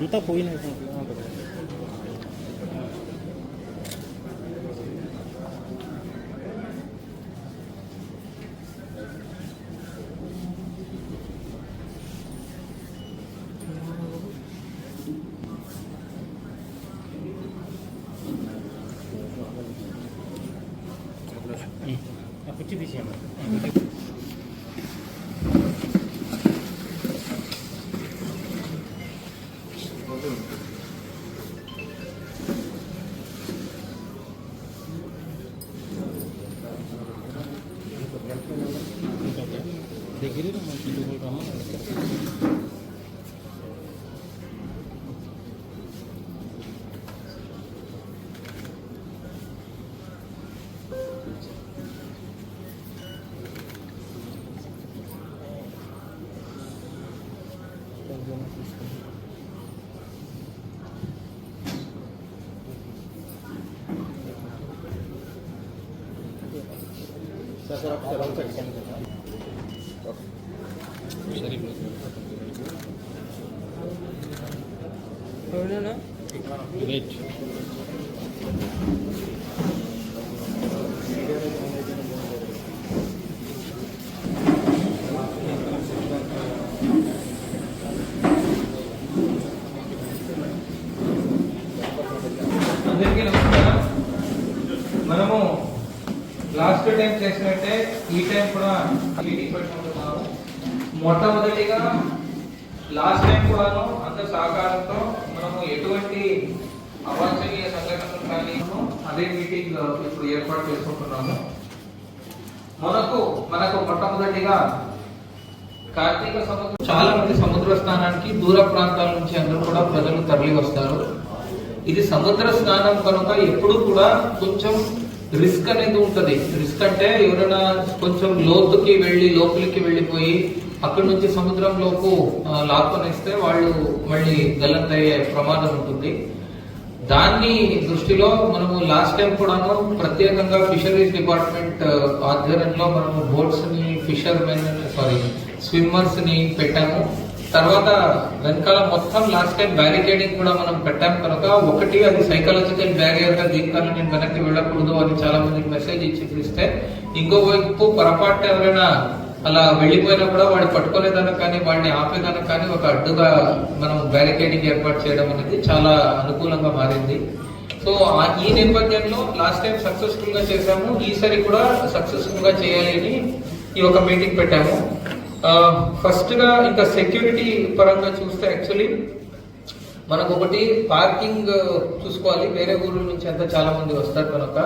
Kita poin itu. കുറ്റി ചെയ്യാൻ പറ്റും Degerir ama bir de programı Sir, after all, check some. Okay. Great. అందరికీ నమస్కారం. మనము లాస్ట్ టైం చేసినట్టే ఈ టైం కూడా మీటింగ్ పెట్టుకుంటున్నాము మొట్టమొదటిగా లాస్ట్ టైం కూడాను అందరి సహకారంతో మనము ఎటువంటి అవాంఛనీయ సంఘటనలు కానీ అదే మీటింగ్ ఇప్పుడు ఏర్పాటు చేసుకుంటున్నాము. మనకు మనకు మొట్టమొదటిగా కార్తీక సముద్రం చాలా మంది సముద్ర స్నానానికి దూర ప్రాంతాల నుంచి అందరూ కూడా ప్రజలు తరలి వస్తారు ఇది సముద్ర స్నానం కనుక ఎప్పుడు కూడా కొంచెం రిస్క్ అనేది ఉంటుంది. రిస్క్ అంటే ఎవరైనా కొంచెం లోతుకి వెళ్ళి లోపలికి వెళ్ళిపోయి అక్కడి నుంచి సముద్రంలోకి ఆ, వాళ్ళు మళ్ళీ గల్లంతయ్యే ప్రమాదం ఉంటుంది. దాన్ని దృష్టిలో మనము లాస్ట్ టైం కూడాను ప్రత్యేకంగా ఫిషరీస్ డిపార్ట్మెంట్ ఆధ్వర్యంలో మనము బోట్స్ని ఫిషర్ మెన్ సారీ స్విమ్మర్స్ని పెట్టాము. తర్వాత వెనకాల మొత్తం లాస్ట్ టైం బ్యారికేడింగ్ కూడా మనం పెట్టాం. కనుక ఒకటి అది సైకలాజికల్ బ్యారియర్గా దీనికన్నా నేను వెనక్కి వెళ్ళకూడదు అని చాలా మందికి మెసేజ్ ఇచ్చి పిలిస్తే ఇంకో వైపు పొరపాటు ఎవరైనా అలా వెళ్ళిపోయినా కూడా వాడు పట్టుకోలేదన్న కానీ వాడిని ఆపేదన్న కానీ ఒక అడ్డుగా మనం బ్యారికేడింగ్ ఏర్పాటు చేయడం అనేది చాలా అనుకూలంగా మారింది. సో ఆ- ఈ నేపథ్యంలో లాస్ట్ టైం సక్సెస్ఫుల్గా చేశాము. ఈసారి కూడా సక్సెస్ఫుల్గా చేయాలి అని ఈ ఒక మీటింగ్ పెట్టాము. ఫస్ట్గా ఇంకా సెక్యూరిటీ పరంగా చూస్తే యాక్చువల్లీ మనకు ఒకటి పార్కింగ్ చూసుకోవాలి. వేరే ఊర్ల నుంచి అంతా చాలా మంది వస్తారు కనుక.